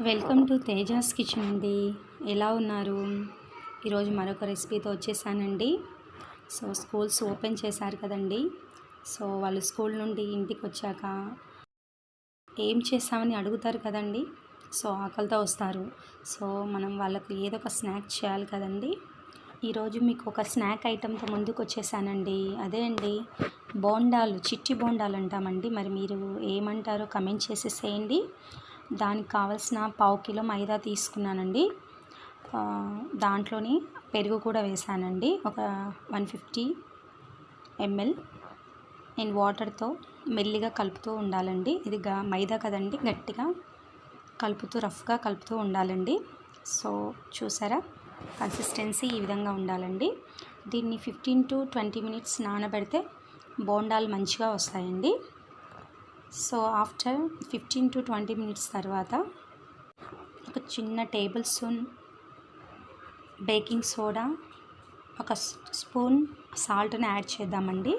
Welcome to Tejas kitchen అండి. ఎలా ఉన్నారు? ఈరోజు మరొక రెసిపీతో వచ్చేసానండి. సో స్కూల్స్ ఓపెన్ చేశారు కదండి. సో వాళ్ళు స్కూల్ నుండి ఇంటికి వచ్చాక ఏం చేస్తామని అడుగుతారు కదండి. సో ఆకలితో వస్తారు. సో మనం వాళ్ళకు ఏదో ఒక స్నాక్ చేయాలి కదండి. ఈరోజు మీకు ఒక స్నాక్ ఐటెంతో ముందుకు వచ్చేసానండి. అదే అండి బోండాలు చిట్టి బోండాలు అంటామండి. మరి మీరు ఏమంటారో కమెంట్ చేసేసేయండి దానికి కావాల్సిన పావు కిలో మైదా తీసుకున్నానండి. దాంట్లోని పెరుగు కూడా వేసానండి. ఒక వన్ ఫిఫ్టీ ఎంఎల్. నేను వాటర్తో మెల్లిగా కలుపుతూ ఉండాలండి. ఇది గా మైదా కదండి గట్టిగా కలుపుతూ రఫ్గా కలుపుతూ ఉండాలండి. సో చూసారా? కన్సిస్టెన్సీ ఈ విధంగా ఉండాలండి. దీన్ని ఫిఫ్టీన్ టు ట్వంటీ మినిట్స్ నానబెడితే బోండాలు మంచిగా వస్తాయండి. So after fifteen to twenty minutes తర్వాత ఒక చిన్న టేబుల్ స్పూన్ బేకింగ్ సోడా ఒక స్పూన్ సాల్ట్ని యాడ్ చేద్దామండి.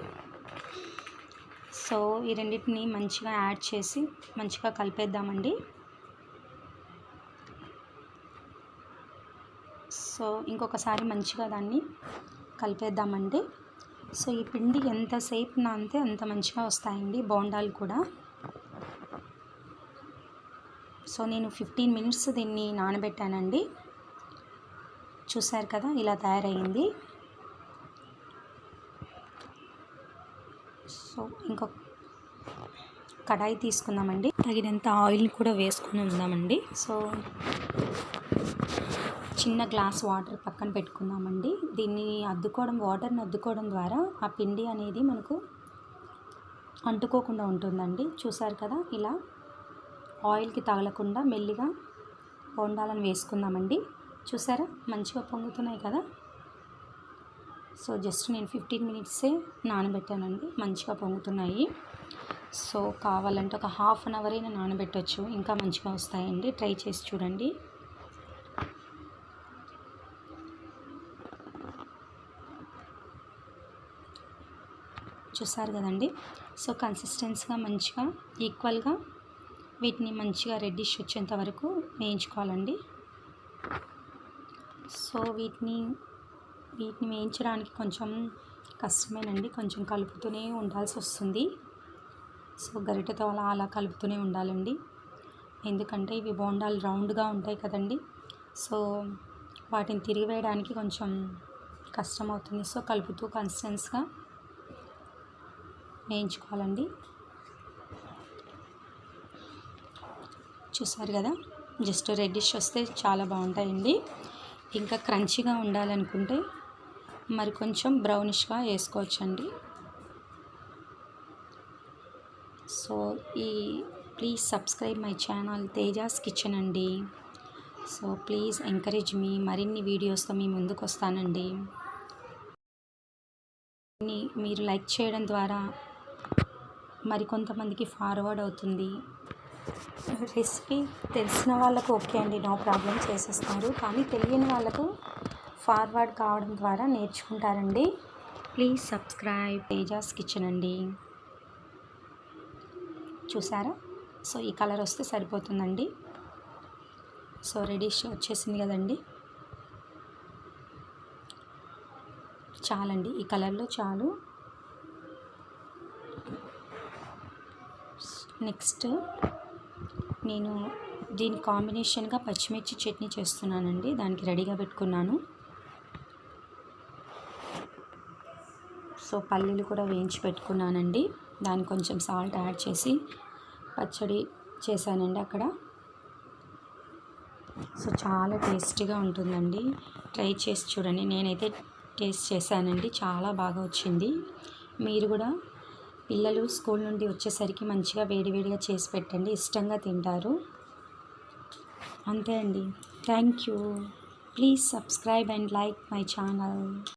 సో ఈ రెండింటిని మంచిగా యాడ్ చేసి మంచిగా కలిపేద్దామండి. సో ఇంకొకసారి మంచిగా దాన్ని కలిపేద్దామండి. సో ఈ పిండి ఎంతసేపు నానితే అంత మంచిగా వస్తాయండి బోండాలు కూడా. సో నేను ఫిఫ్టీన్ మినిట్స్ దీన్ని నానబెట్టానండి. చూసారు కదా ఇలా తయారయ్యింది. సో ఇంకొక కడాయి తీసుకుందామండి. తగినంత ఆయిల్ కూడా వేసుకుని ఉందామండి. సో చిన్న గ్లాస్ వాటర్ పక్కన పెట్టుకుందామండి. దీన్ని అద్దుకోవడం వాటర్ని అద్దుకోవడం ద్వారా ఆ పిండి అనేది మనకు అంటుకోకుండా ఉంటుందండి. చూసారు కదా ఇలా ఆయిల్కి తగలకుండా మెల్లిగా బొండాలను వేసుకుందామండి. చూసారా? మంచిగా పొంగుతున్నాయి కదా? సో జస్ట్ నేను ఫిఫ్టీన్ మినిట్సే నానబెట్టానండి. మంచిగా పొంగుతున్నాయి. సో కావాలంటే ఒక హాఫ్ అన్ అవర్ అయినా నానబెట్టవచ్చు ఇంకా మంచిగా వస్తాయండి. ట్రై చేసి చూడండి. చూసారు కదండి? సో కన్సిస్టెన్స్గా మంచిగా ఈక్వల్గా వీటిని మంచిగా రెడ్డిష్ వచ్చేంత వరకు వేయించుకోవాలండి. సో వీటిని వీటిని వేయించడానికి కొంచెం కష్టమేనండి. కొంచెం కలుపుతూనే ఉండాల్సి వస్తుంది. సో గరిటెతో అలా అలా కలుపుతూనే ఉండాలండి. ఎందుకంటే ఇవి బోండాలు రౌండ్గా ఉంటాయి కదండి. సో వాటిని తిరిగి వేయడానికి కొంచెం కష్టం అవుతుంది సో కలుపుతూ కన్సిస్టెన్స్గా వేయించుకోవాలండి. చూసారు కదా? జస్ట్ రెడ్డిష్ వస్తే చాలా బాగుంటాయండి. ఇంకా క్రంచీగా ఉండాలనుకుంటే మరి కొంచెం బ్రౌనిష్గా వేసుకోవచ్చండి. సో ఈ please subscribe my channel Teja's kitchen అండి. సో ప్లీజ్ ఎంకరేజ్ మీ మరిన్ని వీడియోస్తో మీ ముందుకు వస్తానండి. మీరు లైక్ చేయడం ద్వారా మరికొంతమందికి ఫార్వర్డ్ అవుతుంది. రెసిపీ తెలిసిన వాళ్ళకు ఓకే అండి నో ప్రాబ్లం చేసేస్తారు. కానీ తెలియని వాళ్ళకు ఫార్వర్డ్ కావడం ద్వారా నేర్చుకుంటారండి. ప్లీజ్ సబ్స్క్రైబ్ తేజాస్ కిచెన్ అండి. చూసారా? సో ఈ కలర్ వస్తే సరిపోతుందండి. సో రెడీష్ వచ్చేసింది కదండి. చాలండి ఈ కలర్లో చాలు. నెక్స్ట్ నేను దీని కాంబినేషన్గా పచ్చిమిర్చి చట్నీ చేస్తున్నానండి. దానికి రెడీగా పెట్టుకున్నాను. సో పల్లీలు కూడా వేయించి పెట్టుకున్నానండి. దానికి కొంచెం సాల్ట్ యాడ్ చేసి పచ్చడి చేశానండి అక్కడ. సో చాలా టేస్టీగా ఉంటుందండి. ట్రై చేసి చూడండి. నేనైతే టేస్ట్ చేశానండి. చాలా బాగా వచ్చింది. మీరు కూడా పిల్లలు స్కూల్ నుండి వచ్చేసరికి మంచిగా వేడివేడిగా చేసి పెట్టండి ఇష్టంగా తింటారు. అంతే అండి. Thank you. Please subscribe and like my channel.